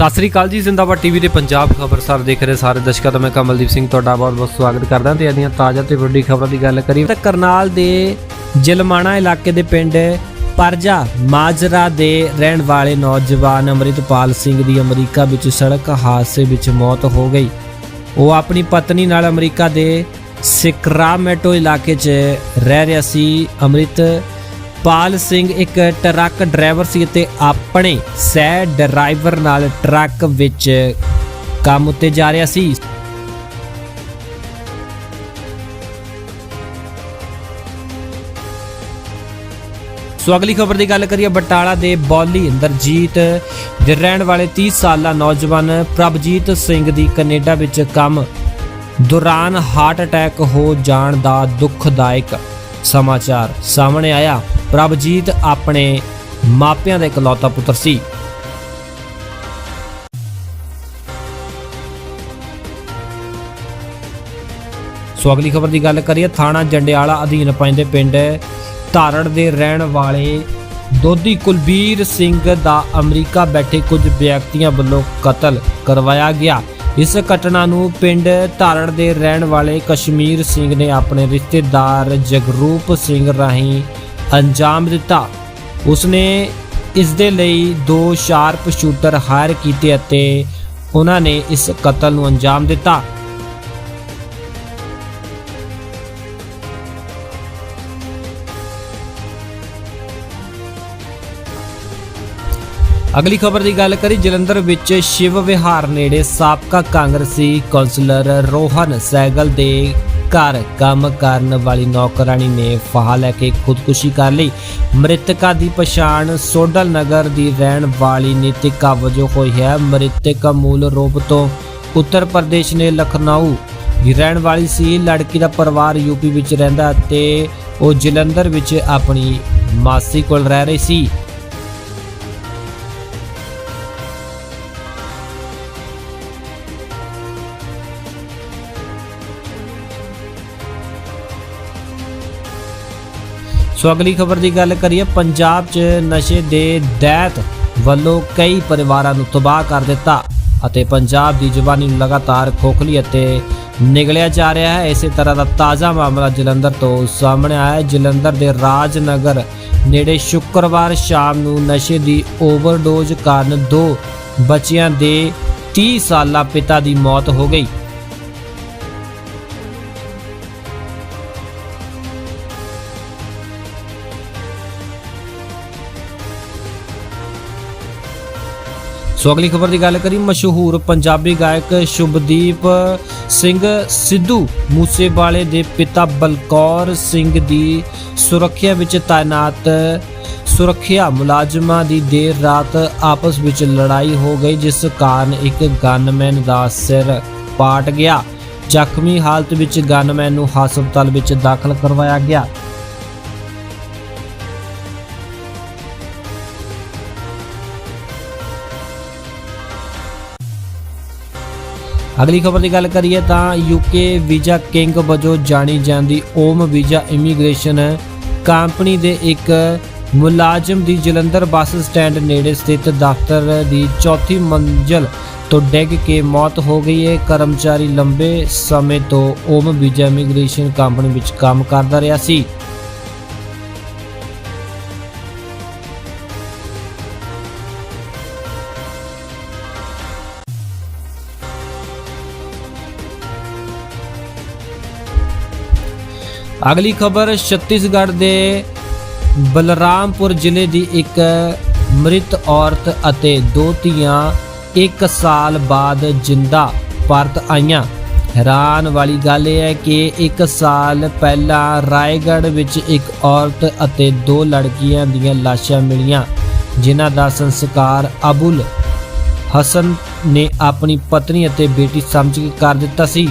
ਸਤਿ ਸ੍ਰੀ ਅਕਾਲ ਜੀ, ਜ਼ਿੰਦਾਬਾਦ ਟੀਵੀ ਦੇ ਪੰਜਾਬ ਖਬਰਸਾਰ ਦੇਖ ਰਹੇ ਸਾਰੇ ਦਰਸ਼ਕਾਂ ਦਾ ਮੈਂ ਕਮਲਦੀਪ ਸਿੰਘ ਤੁਹਾਡਾ ਬਹੁਤ-ਬਹੁਤ ਸਵਾਗਤ ਕਰਦਾ ਤੇ ਅਦੀਆਂ ਤਾਜ਼ਾ ਤੇ ਵੱਡੀ ਖਬਰਾਂ ਦੀ ਗੱਲ ਕਰੀਏ ਤਾਂ ਕਰਨਾਲ ਦੇ ਜਲਮਾਣਾ ਇਲਾਕੇ ਦੇ ਪਿੰਡ ਪਰਜਾ ਮਾਜਰਾ ਦੇ ਰਹਿਣ ਵਾਲੇ ਨੌਜਵਾਨ ਅਮਰਿਤਪਾਲ ਸਿੰਘ ਦੀ ਅਮਰੀਕਾ ਵਿੱਚ ਸੜਕ ਹਾਦਸੇ ਵਿੱਚ ਮੌਤ ਹੋ ਗਈ। ਉਹ ਆਪਣੀ ਪਤਨੀ ਨਾਲ ਅਮਰੀਕਾ ਦੇ ਸਿਕਰਾਮੈਟੋ ਇਲਾਕੇ 'ਚ ਰਹਿ ਰਿਹਾ ਸੀ। ਅਮਰਿਤ ਪਾਲ ਸਿੰਘ ਇੱਕ ਟਰੱਕ ਡਰਾਈਵਰ ਸੀ ਅਤੇ ਆਪਣੇ ਸਹਿ ਡਰਾਈਵਰ ਨਾਲ ਟਰੱਕ ਵਿੱਚ ਕੰਮ ਉੱਤੇ ਜਾ ਰਿਹਾ ਸੀ। ਸੋ ਅਗਲੀ ਖਬਰ ਦੀ ਗੱਲ ਕਰੀਏ, ਬਟਾਲਾ ਦੇ ਬੌਲੀ ਇੰਦਰਜੀਤ ਦੇ ਰਹਿਣ ਵਾਲੇ 30 ਸਾਲਾ ਨੌਜਵਾਨ ਪ੍ਰਭਜੀਤ ਸਿੰਘ ਦੀ ਕੈਨੇਡਾ ਵਿੱਚ ਕੰਮ ਦੌਰਾਨ ਹਾਰਟ ਅਟੈਕ ਹੋ ਜਾਣ ਦਾ ਦੁਖਦਾਇਕ ਸਮਾਚਾਰ ਸਾਹਮਣੇ ਆਇਆ। ਪ੍ਰਭਜੀਤ ਆਪਣੇ ਮਾਪਿਆਂ ਦਾ ਇਕਲੌਤਾ ਪੁੱਤਰ ਸੀ। ਸੋ ਅਗਲੀ ਖਬਰ ਦੀ ਗੱਲ ਕਰੀਏ, ਥਾਣਾ ਜੰਡਿਆਲਾ ਅਧੀਨ ਪੈਂਦੇ ਪਿੰਡ ਧਾਰੜ ਦੇ ਰਹਿਣ ਵਾਲੇ ਦੋਦੀ ਕੁਲਬੀਰ ਸਿੰਘ ਦਾ ਅਮਰੀਕਾ ਬੈਠੇ ਕੁਝ ਵਿਅਕਤੀਆਂ ਵੱਲੋਂ ਕਤਲ ਕਰਵਾਇਆ ਗਿਆ। ਇਸ ਘਟਨਾ ਨੂੰ ਪਿੰਡ ਧਾਰੜ ਦੇ ਰਹਿਣ ਵਾਲੇ ਕਸ਼ਮੀਰ ਸਿੰਘ ਨੇ ਆਪਣੇ ਰਿਸ਼ਤੇਦਾਰ ਜਗਰੂਪ ਸਿੰਘ ਰਾਹੀਂ ਅੰਜਾਮ ਦਿੱਤਾ। ਉਸਨੇ ਇਸ ਦੇ ਲਈ ਦੋ ਸ਼ਾਰਪ ਸ਼ੂਟਰ ਹਾਇਰ ਕੀਤੇ ਅਤੇ ਉਹਨਾਂ ਨੇ ਇਸ ਕਤਲ ਨੂੰ ਅੰਜਾਮ ਦਿੱਤਾ। ਅਗਲੀ ਖਬਰ ਦੀ ਗੱਲ ਕਰੀ ਜਲੰਧਰ ਵਿੱਚ ਸ਼ਿਵ ਵਿਹਾਰ ਨੇੜੇ ਸਾਬਕਾ ਕਾਂਗਰਸੀ ਕੌਂਸਲਰ ਰੋਹਨ ਸੈਗਲ ਦੇ ਘਰ ਕੰਮ ਕਰਨ ਵਾਲੀ ਨੌਕਰਾਨੀ ਨੇ ਫਾਹਾ ਲੈ ਕੇ ਖੁਦਕੁਸ਼ੀ ਕਰ ਲਈ। ਮ੍ਰਿਤਕਾ ਦੀ ਪਛਾਣ ਸੋਡਲ ਨਗਰ ਦੀ ਰਹਿਣ ਵਾਲੀ ਨੀਤਿਕਾ ਵਜੋਂ ਹੋਈ ਹੈ। ਮ੍ਰਿਤਕ ਮੂਲ ਰੂਪ ਤੋਂ ਉੱਤਰ ਪ੍ਰਦੇਸ਼ ਨੇ ਲਖਨਊ ਦੀ ਰਹਿਣ ਵਾਲੀ ਸੀ। ਲੜਕੀ ਦਾ ਪਰਿਵਾਰ ਯੂਪੀ ਵਿੱਚ ਰਹਿੰਦਾ ਤੇ ਉਹ ਜਲੰਧਰ ਵਿੱਚ ਆਪਣੀ ਮਾਸੀ ਕੋਲ ਰਹਿ ਰਹੀ ਸੀ। ਸੋ ਅਗਲੀ ਖਬਰ ਦੀ ਗੱਲ ਕਰੀਏ, ਪੰਜਾਬ 'ਚ ਨਸ਼ੇ ਦੇ ਦੈਤ ਵੱਲੋਂ ਕਈ ਪਰਿਵਾਰਾਂ ਨੂੰ ਤਬਾਹ ਕਰ ਦਿੱਤਾ ਅਤੇ ਪੰਜਾਬ ਦੀ ਜਵਾਨੀ ਨੂੰ ਲਗਾਤਾਰ ਖੋਖਲੀ ਅਤੇ ਨਿਗਲਿਆ ਜਾ ਰਿਹਾ ਹੈ। ਇਸੇ ਤਰ੍ਹਾਂ ਦਾ ਤਾਜ਼ਾ ਮਾਮਲਾ ਜਲੰਧਰ ਤੋਂ ਸਾਹਮਣੇ ਆਇਆ ਹੈ। ਜਲੰਧਰ ਦੇ ਰਾਜਨਗਰ ਨੇੜੇ ਸ਼ੁੱਕਰਵਾਰ ਸ਼ਾਮ ਨੂੰ ਨਸ਼ੇ ਦੀ ਓਵਰਡੋਜ਼ ਕਾਰਨ ਦੋ ਬੱਚਿਆਂ ਦੇ 30 ਸਾਲਾ ਪਿਤਾ ਦੀ ਮੌਤ ਹੋ ਗਈ। ਸੋ ਅਗਲੀ ਖਬਰ ਦੀ ਗੱਲ ਕਰੀ ਮਸ਼ਹੂਰ ਪੰਜਾਬੀ ਗਾਇਕ ਸ਼ੁਭਦੀਪ ਸਿੰਘ ਸਿੱਧੂ ਮੂਸੇਵਾਲੇ ਦੇ ਪਿਤਾ ਬਲਕੌਰ ਸਿੰਘ ਦੀ ਸੁਰੱਖਿਆ ਵਿੱਚ ਤਾਇਨਾਤ ਸੁਰੱਖਿਆ ਮੁਲਾਜ਼ਮਾਂ ਦੀ ਦੇਰ ਰਾਤ ਆਪਸ ਵਿੱਚ ਲੜਾਈ ਹੋ ਗਈ, ਜਿਸ ਕਾਰਨ ਇੱਕ ਗਨਮੈਨ ਦਾ ਸਿਰ ਪਾਟ ਗਿਆ। ਜ਼ਖਮੀ ਹਾਲਤ ਵਿੱਚ ਗਨਮੈਨ ਨੂੰ ਹਸਪਤਾਲ ਵਿੱਚ ਦਾਖਲ ਕਰਵਾਇਆ ਗਿਆ। ਅਗਲੀ ਖਬਰ ਦੀ ਗੱਲ ਕਰੀਏ ਤਾਂ ਯੂਕੇ ਵੀਜ਼ਾ ਕਿੰਗ ਵਜੋਂ ਜਾਣੀ ਜਾਂਦੀ ਓਮ ਵੀਜ਼ਾ ਇਮੀਗ੍ਰੇਸ਼ਨ ਕੰਪਨੀ ਦੇ ਇੱਕ ਮੁਲਾਜ਼ਮ ਦੀ ਜਲੰਧਰ ਬੱਸ ਸਟੈਂਡ ਨੇੜੇ ਸਥਿਤ ਦਫ਼ਤਰ ਦੀ ਚੌਥੀ ਮੰਜ਼ਲ ਤੋਂ ਡਿੱਗ ਕੇ ਮੌਤ ਹੋ ਗਈ ਹੈ। ਕਰਮਚਾਰੀ ਲੰਬੇ ਸਮੇਂ ਤੋਂ ਓਮ ਵੀਜ਼ਾ ਇਮੀਗ੍ਰੇਸ਼ਨ ਕੰਪਨੀ ਵਿੱਚ ਕੰਮ ਕਰਦਾ ਰਿਹਾ ਸੀ। ਅਗਲੀ ਖਬਰ, ਛੱਤੀਸਗੜ੍ਹ ਦੇ ਬਲਰਾਮਪੁਰ ਜ਼ਿਲ੍ਹੇ ਦੀ ਇੱਕ ਮ੍ਰਿਤ ਔਰਤ ਅਤੇ ਦੋ ਧੀਆਂ 1 ਸਾਲ ਬਾਅਦ ਜਿੰਦਾ ਪਰਤ ਆਈਆਂ। ਹੈਰਾਨ ਵਾਲੀ ਗੱਲ ਇਹ ਹੈ ਕਿ 1 ਸਾਲ ਪਹਿਲਾਂ ਰਾਏਗੜ੍ਹ ਵਿੱਚ ਇੱਕ ਔਰਤ ਅਤੇ ਦੋ ਲੜਕੀਆਂ ਦੀਆਂ ਲਾਸ਼ਾਂ ਮਿਲੀਆਂ, ਜਿਨ੍ਹਾਂ ਦਾ ਸੰਸਕਾਰ ਅਬੁਲ ਹਸਨ ਨੇ ਆਪਣੀ ਪਤਨੀ ਅਤੇ ਬੇਟੀ ਸਮਝ ਕੇ ਕਰ ਦਿੱਤਾ ਸੀ।